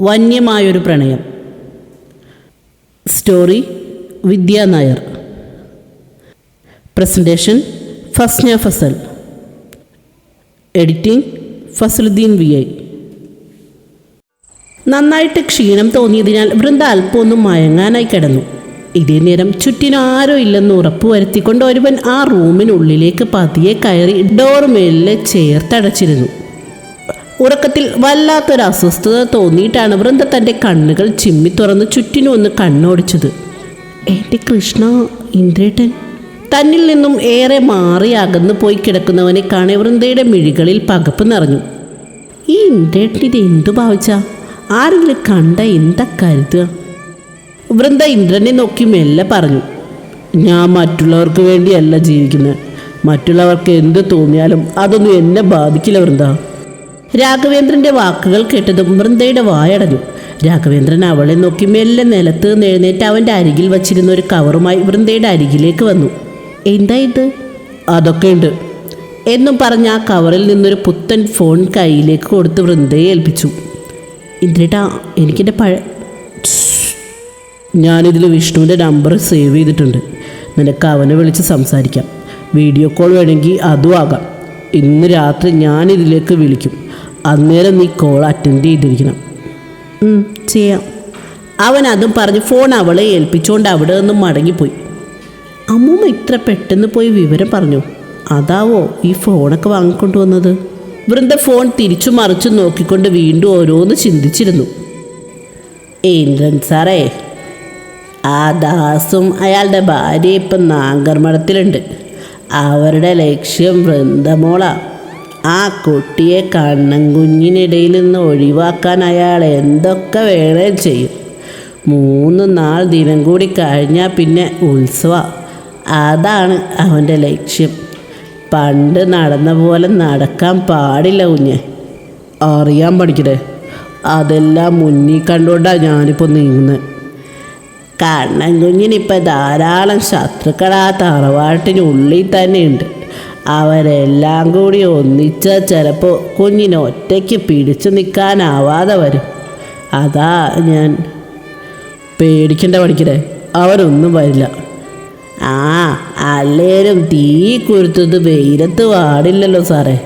വന്യമായൊരു പ്രണയം. Story Vidya Nair. Presentation Fasna Fasal. Editing Fasaluddin V I. നന്നായിട്ട് ക്ഷീണം തോന്നിയതിനാൽ വൃന്ദ അല്പമൊന്നും മയങ്ങാനായി കിടന്നു. ഇതേ നേരം ചുറ്റിനും ആരോ ഇല്ലെന്ന് ഉറപ്പുവരുത്തിക്കൊണ്ട് ഒരുവൻ ആ റൂമിനുള്ളിലേക്ക് പതിയെ കയറി ഡോർമേലിലെ ചേർത്തടച്ചിരുന്നു ഉറക്കത്തിൽ വല്ലാത്തൊരു അസ്വസ്ഥത തോന്നിയിട്ടാണ് വൃന്ദ തന്റെ കണ്ണുകൾ ചിമ്മി തുറന്ന് ചുറ്റിനും ഒന്ന് കണ്ണോടിച്ചത്. എന്റെ കൃഷ്ണ ഇന്ദ്രേട്ടൻ. തന്നിൽ നിന്നും ഏറെ മാറി അകന്നു പോയി കിടക്കുന്നവനെ കാണെ വൃന്ദയുടെ മിഴികളിൽ പകപ്പ് നിറഞ്ഞു. ഈ ഇന്ദ്രേട്ടൻ ഇത് എന്തു ഭാവിച്ച? ആരെങ്കിലും കണ്ട എന്താ കരുതുക? വൃന്ദ ഇന്ദ്രനെ നോക്കി മെല്ലെ പറഞ്ഞു. ഞാൻ മറ്റുള്ളവർക്ക് വേണ്ടിയല്ല ജീവിക്കുന്നത് മറ്റുള്ളവർക്ക് എന്ത് തോന്നിയാലും അതൊന്നും എന്നെ ബാധിക്കില്ല വൃന്ദ. രാഘവേന്ദ്രന്റെ വാക്കുകൾ കേട്ടതും വൃന്ദയുടെ വായടഞ്ഞു. രാഘവേന്ദ്രൻ അവളെ നോക്കി മെല്ലെ നിലത്ത് എഴുന്നേറ്റ് അവന്റെ അരികിൽ വച്ചിരുന്ന ഒരു കവറുമായി വൃന്ദയുടെ അരികിലേക്ക് വന്നു. എന്താ ഇത്? അതൊക്കെ ഉണ്ട് എന്നും പറഞ്ഞ് ആ കവറിൽ നിന്നൊരു പുത്തൻ ഫോൺ കയ്യിലേക്ക് കൊടുത്ത് വൃന്ദയെ ഏൽപ്പിച്ചു. ഇന്ദ്രേട്ടാ എനിക്കെന്റെ പഴ ഞാനിതിൽ വിഷ്ണുവിന്റെ നമ്പർ സേവ് ചെയ്തിട്ടുണ്ട്. നിനക്ക് അവനെ വിളിച്ച് സംസാരിക്കാം. വീഡിയോ കോൾ വേണമെങ്കിൽ അതും ആകാം. ഇന്ന് രാത്രി ഞാനിതിലേക്ക് വിളിക്കും. അന്നേരം നീ കോൾ അറ്റൻഡ് ചെയ്തിരിക്കണം. ചെയ്യാം. അവൻ അതും പറഞ്ഞ് ഫോൺ അവളെ ഏൽപ്പിച്ചുകൊണ്ട് അവിടെ നിന്ന് മടങ്ങിപ്പോയി. അമ്മൂമ്മ ഇത്ര പെട്ടെന്ന് പോയി വിവരം പറഞ്ഞു. അതാവോ ഈ ഫോണൊക്കെ വാങ്ങിക്കൊണ്ടുവന്നത്? വൃന്ദ ഫോൺ തിരിച്ചു മറിച്ചു നോക്കിക്കൊണ്ട് വീണ്ടും ഓരോന്ന് ചിന്തിച്ചിരുന്നു. ഏന്ദ്രൻ സാറേ ആ ദാസും അയാളുടെ ഭാര്യ ഇപ്പം നാങ്കർമഠത്തിലുണ്ട് അവരുടെ ലക്ഷ്യം വൃന്ദമോളാ. ആ കുട്ടിയെ കണ്ണൻ കുഞ്ഞിനിടയിൽ നിന്ന് ഒഴിവാക്കാൻ അയാൾ എന്തൊക്കെ വേണേ ചെയ്യും. മൂന്ന് നാല് ദിനം കൂടി കഴിഞ്ഞാൽ പിന്നെ ഉത്സവ. അതാണ് അവന്റെ ലക്ഷ്യം. പണ്ട് നടന്ന പോലെ നടക്കാൻ പാടില്ല കുഞ്ഞെ. അറിയാൻ പഠിക്കട്ടെ. അതെല്ലാം മുന്നിൽ കണ്ടുകൊണ്ടാണ് ഞാനിപ്പോൾ നീങ്ങുന്നത് കണ്ണൻ കുഞ്ഞിനിപ്പോൾ ധാരാളം ശത്രുക്കൾ ആ തറവാട്ടിനുള്ളിൽ തന്നെയുണ്ട്. അവരെല്ലാം കൂടി ഒന്നിച്ച ചിലപ്പോൾ കുഞ്ഞിനെ ഒറ്റയ്ക്ക് പിടിച്ചു നിൽക്കാനാവാതെ വരും. അതാ ഞാൻ പേടിക്കണ്ട പഠിക്കട്ടെ അവരൊന്നും വരില്ല. ആ അല്ലേലും തീ കുരുത്തത് വെയിലത്ത് പാടില്ലല്ലോ സാറേ.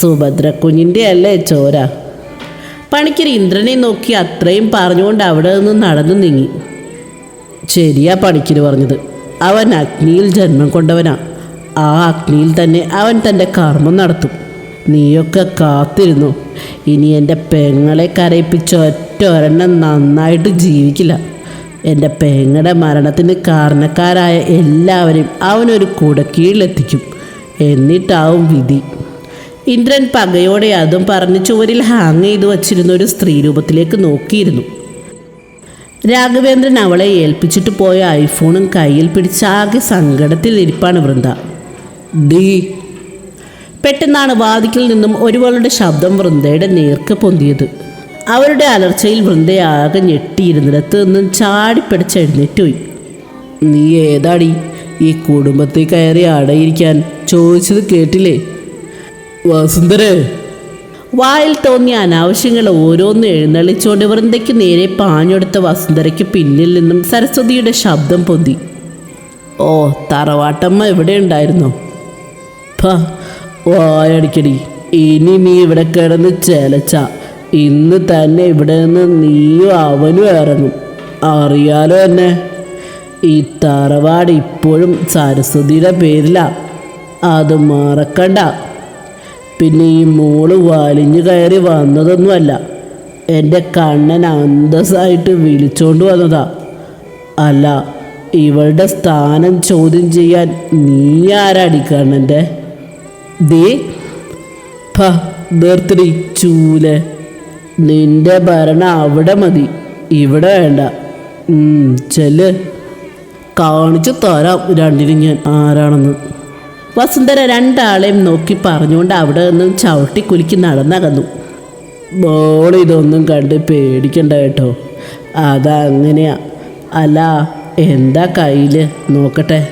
സുഭദ്ര കുഞ്ഞിന്റെ അല്ലേ ചോര? പണിക്കർ ഇന്ദ്രനെ നോക്കി അത്രയും പറഞ്ഞുകൊണ്ട് അവിടെ നിന്ന് നടന്നു നീങ്ങി. ശരിയാ പണിക്കർ പറഞ്ഞത്. അവൻ അഗ്നിയിൽ ജന്മം കൊണ്ടവനാ. ആ അഗ്നിയിൽ തന്നെ അവൻ തന്റെ കർമ്മം നടത്തും. നീയൊക്കെ കാത്തിരുന്നു. ഇനി എന്റെ പെങ്ങളെ കരയിപ്പിച്ച ഒറ്റ ഒരെണ്ണം നന്നായിട്ട് ജീവിക്കില്ല. എന്റെ പെങ്ങളുടെ മരണത്തിന് കാരണക്കാരായ എല്ലാവരെയും അവനൊരു കുടക്കീഴിലെത്തിക്കും. എന്നിട്ടാവും വിധി. ഇന്ദ്രൻ പകയോടെ അതും പറഞ്ഞ് ചുവരിൽ ഹാങ് ചെയ്തു വച്ചിരുന്ന ഒരു സ്ത്രീ രൂപത്തിലേക്ക് നോക്കിയിരുന്നു. രാഘവേന്ദ്രൻ അവളെ ഏൽപ്പിച്ചിട്ട് പോയ ഐഫോണും കയ്യിൽ പിടിച്ചാകെ സങ്കടത്തിൽ ഇരിപ്പാണ് വൃന്ദ. ഡി. പെട്ടെന്നാണ് വാതിക്കൽ നിന്നും ഒരുവളുടെ ശബ്ദം വൃന്ദയുടെ നേർക്ക് പൊന്തിയത്. അവരുടെ അലർച്ചയിൽ വൃന്ദയാകെ ഞെട്ടിയിരുന്നിടത്ത് നിന്നും ചാടിപ്പിടിച്ച് എഴുന്നേറ്റുപോയി. നീ ഏതാടി? ഈ കുടുംബത്തിൽ കയറി അടയിരിക്കാൻ ചോദിച്ചത് കേട്ടില്ലേ? വസുന്ധരേ. വായിൽ തോന്നിയ അനാവശ്യങ്ങൾ ഓരോന്ന് എഴുന്നള്ളിച്ചുകൊണ്ട് വൃന്ദയ്ക്ക് നേരെ പാഞ്ഞെടുത്ത വസുന്ധരയ്ക്ക് പിന്നിൽ നിന്നും സരസ്വതിയുടെ ശബ്ദം പൊന്തി. ഓ തറവാട്ടമ്മ എവിടെ ഉണ്ടായിരുന്നോ ഫ വായടിക്കടി. ഇനി നീ ഇവിടെ കിടന്ന് ചെലച്ച. ഇന്ന് തന്നെ ഇവിടെ നിന്ന് നീയും അവനും ഇറങ്ങും. അറിയാലോ എന്നെ? ഈ തറവാട് ഇപ്പോഴും സരസ്വതിയുടെ പേരിലാ. അത് മറക്കണ്ട. പിന്നെ ഈ മോൾ വലിഞ്ഞു കയറി വന്നതൊന്നുമല്ല. എന്റെ കണ്ണൻ അന്തസ്സായിട്ട് വിളിച്ചോണ്ട് വന്നതാ. അല്ല ഇവളുടെ സ്ഥാനം ചോദ്യം ചെയ്യാൻ നീ ആരാടി കണ്ണന്റെ? ദേ ഫ നിർത്തടി ചൂൽ. നിന്റെ ഭരണ അവിടെ മതി. ഇവിടെ വേണ്ട. ചെൽ കാണിച്ചു തരാം രണ്ടിനും ഞാൻ ആരാണെന്ന്. വസുന്ധര രണ്ടാളെയും നോക്കി പറഞ്ഞുകൊണ്ട് അവിടെ നിന്നും ചവിട്ടി കുലുക്കി നടന്നകന്നു. മോൾ ഇതൊന്നും കണ്ട് പേടിക്കണ്ട കേട്ടോ. അതങ്ങനെയാ. അല്ല എന്താ കയ്യിൽ നോക്കട്ടെ.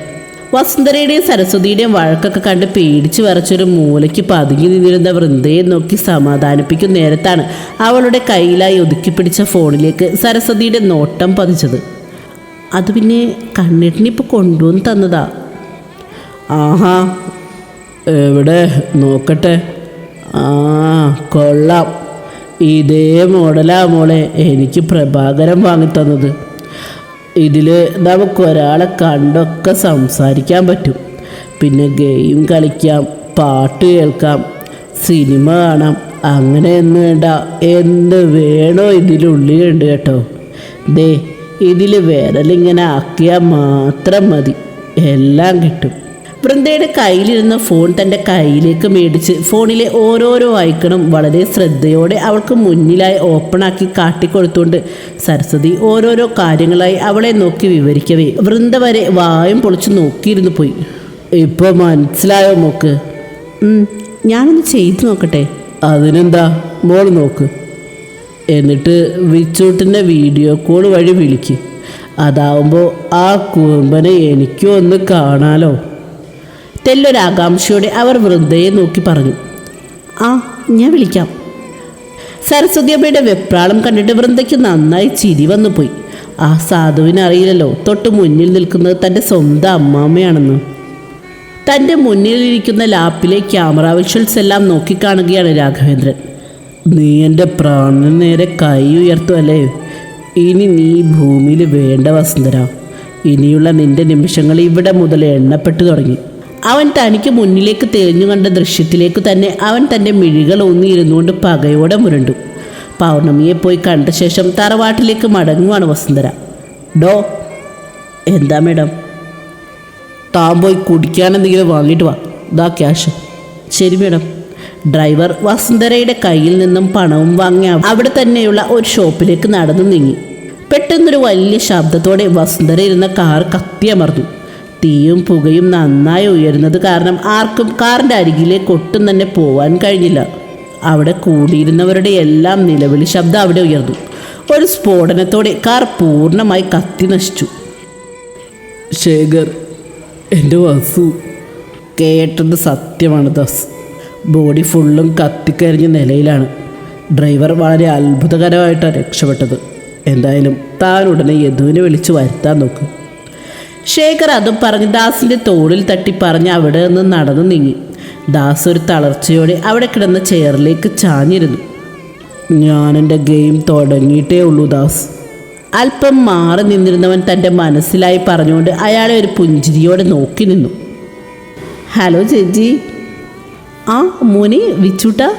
വസുന്ധരയുടെയും സരസ്വതിയുടെയും വഴക്കൊക്കെ കണ്ട് പേടിച്ചു വരച്ചൊരു മൂലയ്ക്ക് പതുങ്ങി നിന്നിരുന്ന വൃന്ദയെ നോക്കി സമാധാനിപ്പിക്കും നേരത്താണ് അവളുടെ കയ്യിലായി ഒതുക്കി പിടിച്ച ഫോണിലേക്ക് സരസ്വതിയുടെ നോട്ടം പതിച്ചത്. അത് പിന്നെ കണ്ണിട്ടിനിപ്പോൾ കൊണ്ടുവന്ന് തന്നതാ? ആഹാ എവിടെ? നോക്കട്ടെ. ആ കൊള്ളാം. ഇതേ മോഡലാ മോളെ. എനിക്ക് പ്രഭാകരം വാങ്ങിത്തന്നത്. ഇതിൽ നമുക്ക് ഒരാളെ കണ്ടൊക്കെ സംസാരിക്കാൻ പറ്റും. പിന്നെ ഗെയിം കളിക്കാം പാട്ട് കേൾക്കാം സിനിമ കാണാം അങ്ങനെ എന്ന് വേണ്ട. എന്ത് വേണോ ഇതിലുള്ളിലുണ്ട് കേട്ടോ. ദേ ഇതിൽ വിരലിങ്ങനെ ആക്കിയാൽ മാത്രം മതി. എല്ലാം കിട്ടും. വൃന്ദയുടെ കയ്യിലിരുന്ന ഫോൺ തന്റെ കയ്യിലേക്ക് മേടിച്ച് ഫോണിലെ ഓരോരോ ഐക്കണും വളരെ ശ്രദ്ധയോടെ അവൾക്ക് മുന്നിലായി ഓപ്പണാക്കി കാട്ടിക്കൊടുത്തുകൊണ്ട് സരസ്വതി ഓരോരോ കാര്യങ്ങളായി അവളെ നോക്കി വിവരിക്കവേ. വൃന്ദ വരെ വായും പൊളിച്ച് നോക്കിയിരുന്നു പോയി. ഇപ്പോൾ മനസ്സിലായോ മോക്ക്? ഞാനൊന്ന് ചെയ്തു നോക്കട്ടെ. അതിനെന്താ? മോൾ നോക്ക്. എന്നിട്ട് വിച്ചൂട്ടിന്റെ വീഡിയോ കോൾ വഴി വിളിക്ക്. അതാവുമ്പോൾ ആ കുറുമ്പനെ എനിക്കും ഒന്ന് കാണാലോ. തെല്ലൊരാകാംക്ഷയോടെ അവർ വൃദ്ധയെ നോക്കി പറഞ്ഞു. ആ ഞാൻ വിളിക്കാം. സരസ്വതി അമ്മയുടെ വെപ്രാളം കണ്ടിട്ട് വൃന്ദയ്ക്ക് നന്നായി ചിരി വന്നു പോയി ആ സാധുവിന് അറിയില്ലല്ലോ തൊട്ട് മുന്നിൽ നിൽക്കുന്നത് തന്റെ സ്വന്തം അമ്മാമ്മയാണെന്ന്. തന്റെ മുന്നിലിരിക്കുന്ന ലാപ്പിലെ ക്യാമറ വിഷ്വൽസ് എല്ലാം നോക്കിക്കാണുകയാണ് രാഘവേന്ദ്രൻ. നീ എന്റെ പ്രാണന് നേരെ കൈ ഉയർത്തുമല്ലേ ഇനി നീ ഭൂമിയിൽ വേണ്ട വസുന്ധര. ഇനിയുള്ള നിന്റെ നിമിഷങ്ങൾ ഇവിടെ മുതൽ എണ്ണപ്പെട്ടു തുടങ്ങി. അവൻ തനിക്ക് മുന്നിലേക്ക് തെളിഞ്ഞു കണ്ട ദൃശ്യത്തിലേക്ക് തന്നെ അവൻ തന്റെ മിഴികൾ ഊന്നിയിരുന്നുകൊണ്ട് പകയോടെ മുരണ്ടു. പൗർണമിയെ പോയി കണ്ട ശേഷം തറവാട്ടിലേക്ക് മടങ്ങുവാണ് വസുന്ധര. ഡോ എന്താ മേഡം? താൻ പോയി കുടിക്കാൻ വാങ്ങിയിട്ട് വാ. ദാ ക്യാഷ്. ശരി മേഡം. ഡ്രൈവർ വസുന്ധരയുടെ കയ്യിൽ നിന്നും പണവും വാങ്ങി അവിടെ തന്നെയുള്ള ഒരു ഷോപ്പിലേക്ക് നടന്നു നീങ്ങി. പെട്ടെന്നൊരു വലിയ ശബ്ദത്തോടെ വസുന്ധര ഇരുന്ന കാർ കത്തിയമർന്നു തീയും പുകയും നന്നായി ഉയരുന്നത് കാരണം ആർക്കും കാറിന്റെ അരികിലേക്ക് ഒട്ടും തന്നെ പോവാൻ കഴിഞ്ഞില്ല. അവിടെ കൂടിയിരുന്നവരുടെ എല്ലാം നിലവിളി ശബ്ദം അവിടെ ഉയർന്നു. ഒരു സ്ഫോടനത്തോടെ കാർ പൂർണമായി കത്തി നശിച്ചു. ശേഖർ എന്റെ വസു. കേട്ടത് സത്യമാണ് ദാസ്. ബോഡി ഫുള്ളും കത്തിക്കരിഞ്ഞ നിലയിലാണ്. ഡ്രൈവർ വളരെ അത്ഭുതകരമായിട്ടാണ് രക്ഷപ്പെട്ടത്. എന്തായാലും താൻ ഉടനെ യദുവിനെ വിളിച്ച് വരുത്താൻ നോക്ക്. ശേഖർ അതും പറഞ്ഞ് ദാസിന്റെ തോളിൽ തട്ടി പറഞ്ഞ് അവിടെ നിന്ന് നടന്നു നീങ്ങി. ദാസ് ഒരു തളർച്ചയോടെ അവിടെ കിടന്ന ചെയറിലേക്ക് ചാഞ്ഞിരുന്നു. ഞാൻ എന്റെ ഗെയിം തുടങ്ങിയിട്ടേ ഉള്ളൂ ദാസ്. അല്പം മാറി നിന്നിരുന്നവൻ തന്റെ മനസ്സിലായി പറഞ്ഞുകൊണ്ട് അയാളെ ഒരു പുഞ്ചിരിയോടെ നോക്കി നിന്നു. ഹലോ ചേച്ചി. ആ മോനി വിച്ചുട്ട.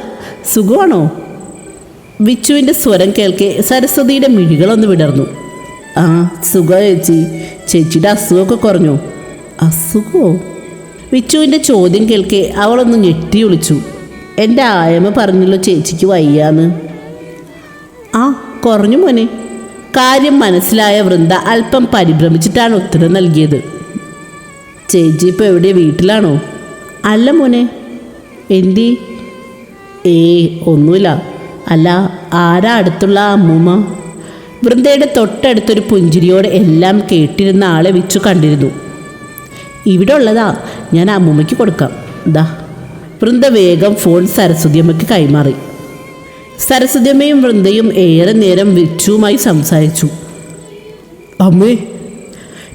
സുഖമാണോ? വിച്ചുവിന്റെ സ്വരം കേൾക്കെ സരസ്വതിയുടെ മിഴികളൊന്ന് വിടർന്നു. ആ സുഖം ചേച്ചി ചേച്ചിയുടെ അസുഖമൊക്കെ കുറഞ്ഞു. അസുഖമോ വിച്ചുവിന്റെ ചോദ്യം കേൾക്കെ അവളൊന്ന് ഞെട്ടി വിളിച്ചു എന്റെ ആയമ്മ പറഞ്ഞല്ലോ ചേച്ചിക്ക് വയ്യാന്ന്. ആ കുറഞ്ഞു മോനെ. കാര്യം മനസ്സിലായ വൃന്ദ അല്പം പരിഭ്രമിച്ചിട്ടാണ് ഉത്തരം നൽകിയത്. ചേച്ചി ഇപ്പോൾ എവിടെ? വീട്ടിലാണോ? അല്ല മോനെ. എന്തി? ഏ ഒന്നുമില്ല. അല്ല ആരാ അടുത്തുള്ള അമ്മൂമ്മ? വൃന്ദയുടെ തൊട്ടടുത്തൊരു പുഞ്ചിരിയോട് എല്ലാം കേട്ടിരുന്ന ആളെ വിച്ചു കണ്ടിരുന്നു. ഇവിടെ ഉള്ളതാ ഞാൻ അമ്മൂമ്മയ്ക്ക് കൊടുക്കാം. ദാ. വൃന്ദ വേഗം ഫോൺ സരസ്വതിയമ്മയ്ക്ക് കൈമാറി. സരസ്വതിയമ്മയും വൃന്ദയും ഏറെ നേരം വിച്ചുവുമായി സംസാരിച്ചു. അമ്മേ.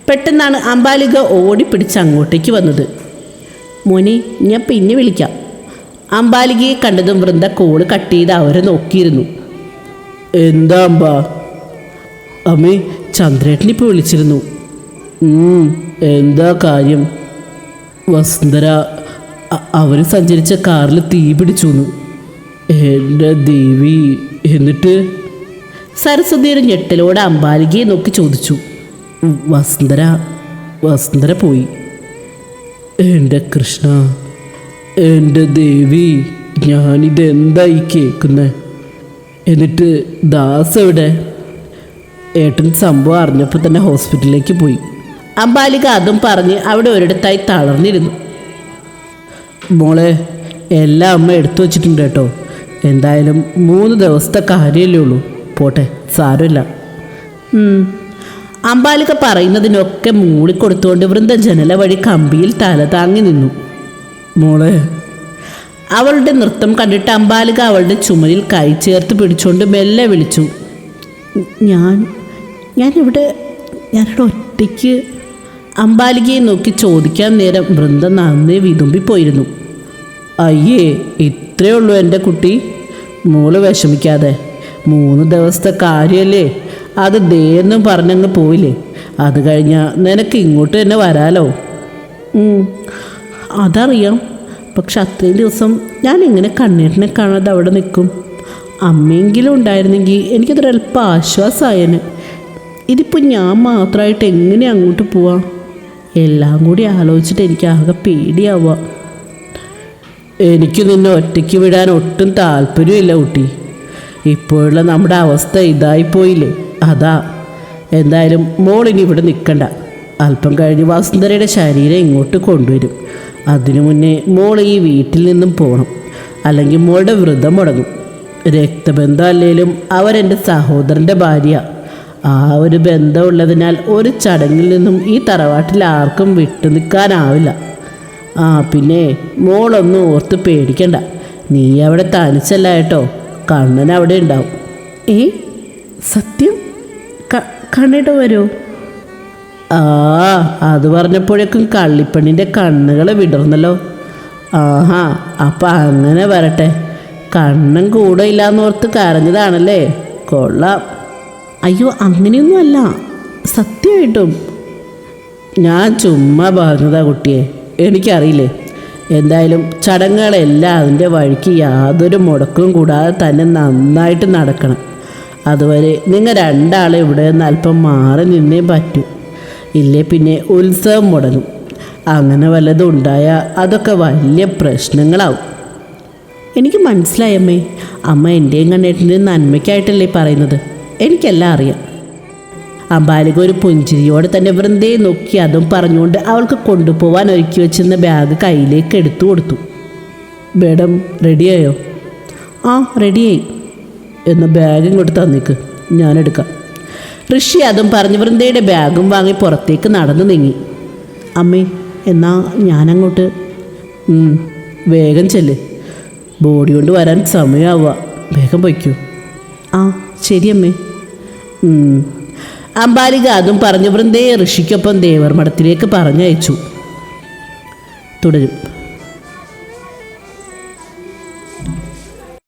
പെട്ടെന്നാണ് അമ്പാലിക ഓടിപ്പിടിച്ച് അങ്ങോട്ടേക്ക് വന്നത്. മോനെ ഞാൻ പിന്നെ വിളിക്കാം. അമ്പാലികയെ കണ്ടതും വൃന്ദ കോൾ കട്ട് ചെയ്ത് അവരെ നോക്കിയിരുന്നു. എന്താ അമ്പ? അമ്മേ ചന്ദ്രേട്ടനിപ്പോൾ വിളിച്ചിരുന്നു. ഉം, എന്താ കാര്യം? വസുന്ധര അവർ സഞ്ചരിച്ച കാറിൽ തീ പിടിച്ചു. എന്റെ ദേവി എന്നിട്ട്? സരസ്വതിയുടെ ഞെട്ടലോടെ അമ്പാലികയെ നോക്കി ചോദിച്ചു. വസുന്ധര വസുന്ധര പോയി. എന്റെ കൃഷ്ണ എന്റെ ദേവി ഞാനിതെന്തായി കേൾക്കുന്നത് എന്നിട്ട് ദാസ് എവിടെ? ഏട്ടൻ സംഭവം അറിഞ്ഞപ്പോൾ തന്നെ ഹോസ്പിറ്റലിലേക്ക് പോയി. അമ്പാലിക അതും പറഞ്ഞ് അവിടെ ഒരിടത്തായി തളർന്നിരുന്നു. മോളെ എല്ലാം അമ്മ എടുത്തു വച്ചിട്ടുണ്ട് കേട്ടോ. എന്തായാലും മൂന്ന് ദിവസത്തെ കാര്യമല്ലേ ഉള്ളൂ. പോട്ടെ സാരമില്ല. അമ്പാലിക പറയുന്നതിനൊക്കെ മൂളിക്കൊടുത്തുകൊണ്ട് വൃന്ദ ജനല വഴി കമ്പിയിൽ തല താങ്ങി നിന്നു. മോളെ. അവളുടെ നൃത്തം കണ്ടിട്ട് അമ്പാലിക അവളുടെ ചുമലിൽ കൈ ചേർത്ത് പിടിച്ചുകൊണ്ട് മെല്ലെ വിളിച്ചു. ഞാൻ ഞാനിവിടെ ഞാനിവിടെ ഒറ്റയ്ക്ക് അമ്പാലികയെ നോക്കി ചോദിക്കാൻ നേരം വൃന്ദ നന്നേ വിതുമ്പിപ്പോയിരുന്നു. അയ്യേ ഇത്രയേ ഉള്ളൂ എന്റെ കുട്ടി. മോൾ വിഷമിക്കാതെ. മൂന്ന് ദിവസത്തെ കാര്യമല്ലേ അത് ദേന്നും പറഞ്ഞങ്ങ് പോയില്ലേ? അത് കഴിഞ്ഞാൽ നിനക്ക് ഇങ്ങോട്ട് തന്നെ വരാലോ? അതറിയാം. പക്ഷെ അത്രയും ദിവസം ഞാൻ എങ്ങനെ കണ്ണീരിനെ കാണാതെ അവിടെ നിൽക്കും? അമ്മയെങ്കിലും ഉണ്ടായിരുന്നെങ്കിൽ എനിക്കതൊരല്പം ആശ്വാസമായേനെ ഇതിപ്പോൾ ഞാൻ മാത്രമായിട്ട് എങ്ങനെ അങ്ങോട്ട് പോവാം? എല്ലാം കൂടി ആലോചിച്ചിട്ട് എനിക്ക് ആകെ പേടിയാവുക എനിക്ക് നിന്നെ ഒറ്റയ്ക്ക് വിടാൻ ഒട്ടും താല്പര്യമില്ല കുട്ടി. ഇപ്പോഴുള്ള നമ്മുടെ അവസ്ഥ ഇതായിപ്പോയില്ലേ? അതാ. എന്തായാലും മോൾ ഇനി ഇവിടെ നിൽക്കണ്ട അല്പം കഴിഞ്ഞ് വസുന്ധരയുടെ ശരീരം ഇങ്ങോട്ട് കൊണ്ടുവരും. അതിനു മുന്നേ മോൾ ഈ വീട്ടിൽ നിന്നും പോകണം അല്ലെങ്കിൽ മോളുടെ വ്രതം മുടങ്ങും. രക്തബന്ധം അല്ലേലും അവരെന്റെ സഹോദരന്റെ ഭാര്യ. ആ ഒരു ബന്ധമുള്ളതിനാൽ ഒരു ചടങ്ങിൽ നിന്നും ഈ തറവാട്ടിൽ ആർക്കും വിട്ടു നിൽക്കാനാവില്ല. ആ പിന്നെ മോളൊന്നും ഓർത്ത് പേടിക്കണ്ട. നീ അവിടെ തനിച്ചല്ല കേട്ടോ. കണ്ണൻ അവിടെ ഉണ്ടാവും. ഏ? സത്യം? കണ്ണിട്ട് വരുമോ ആ അത് പറഞ്ഞപ്പോഴേക്കും കള്ളിപ്പണ്ണിന്റെ കണ്ണുകൾ വിടർന്നല്ലോ. ആഹാ അപ്പം അങ്ങനെ വരട്ടെ. കണ്ണൻ കൂടെ ഇല്ലാന്നോർത്ത് കരഞ്ഞതാണല്ലേ. കൊള്ളാം. അയ്യോ അങ്ങനെയൊന്നും അല്ല സത്യമായിട്ടും. ഞാൻ ചുമ്മാ പറഞ്ഞതാ കുട്ടിയെ. എനിക്കറിയില്ലേ. എന്തായാലും ചടങ്ങുകളെല്ലാം അതിന്റെ വഴിക്ക് യാതൊരു മുടക്കവും കൂടാതെ തന്നെ നന്നായിട്ട് നടക്കണം. അതുവരെ നിങ്ങൾ രണ്ടാളെ ഇവിടെ നിന്ന് അല്പം മാറി നിന്നേ പറ്റൂ. ഇല്ലേ പിന്നെ ഉത്സവം മുടങ്ങും. അങ്ങനെ വല്ലതും ഉണ്ടായാൽ അതൊക്കെ വലിയ പ്രശ്നങ്ങളാവും. എനിക്ക് മനസ്സിലായി അമ്മേ. അമ്മ എന്റെയും കണ്ണേട്ടിന്റെയും നന്മയ്ക്കായിട്ടല്ലേ പറയുന്നത്. എനിക്കെല്ലാം അറിയാം. അമ്പാലിക ഒരു പുഞ്ചിരിയോടെ തന്നെ വൃന്ദയെ നോക്കി അതും പറഞ്ഞുകൊണ്ട് അവൾക്ക് കൊണ്ടുപോവാൻ ഒരുക്കി വെച്ചിരുന്ന ബാഗ് കയ്യിലേക്ക് എടുത്തു കൊടുത്തു. മേഡം റെഡിയായോ? ആ റെഡിയായി. എന്ന ബാഗ് ഇങ്ങോട്ട് തന്നേക്ക്. ഞാനെടുക്കാം ഋഷി അതും പറഞ്ഞ് വൃന്ദയുടെ ബാഗും വാങ്ങി പുറത്തേക്ക് നടന്നു നീങ്ങി. അമ്മേ എന്നാ ഞാനങ്ങോട്ട്? വേഗം ചെല്ല്. ബോഡി കൊണ്ട് വരാൻ സമയമാവുക വേഗം പൊയ്ക്കൂ. ആ ശരി അമ്മേ. അമ്പാലിക അതും പറഞ്ഞു വൃന്ദയെ ഋഷിക്കൊപ്പം ദേവർമഠത്തിലേക്ക് പറഞ്ഞയച്ചു. തുടരും.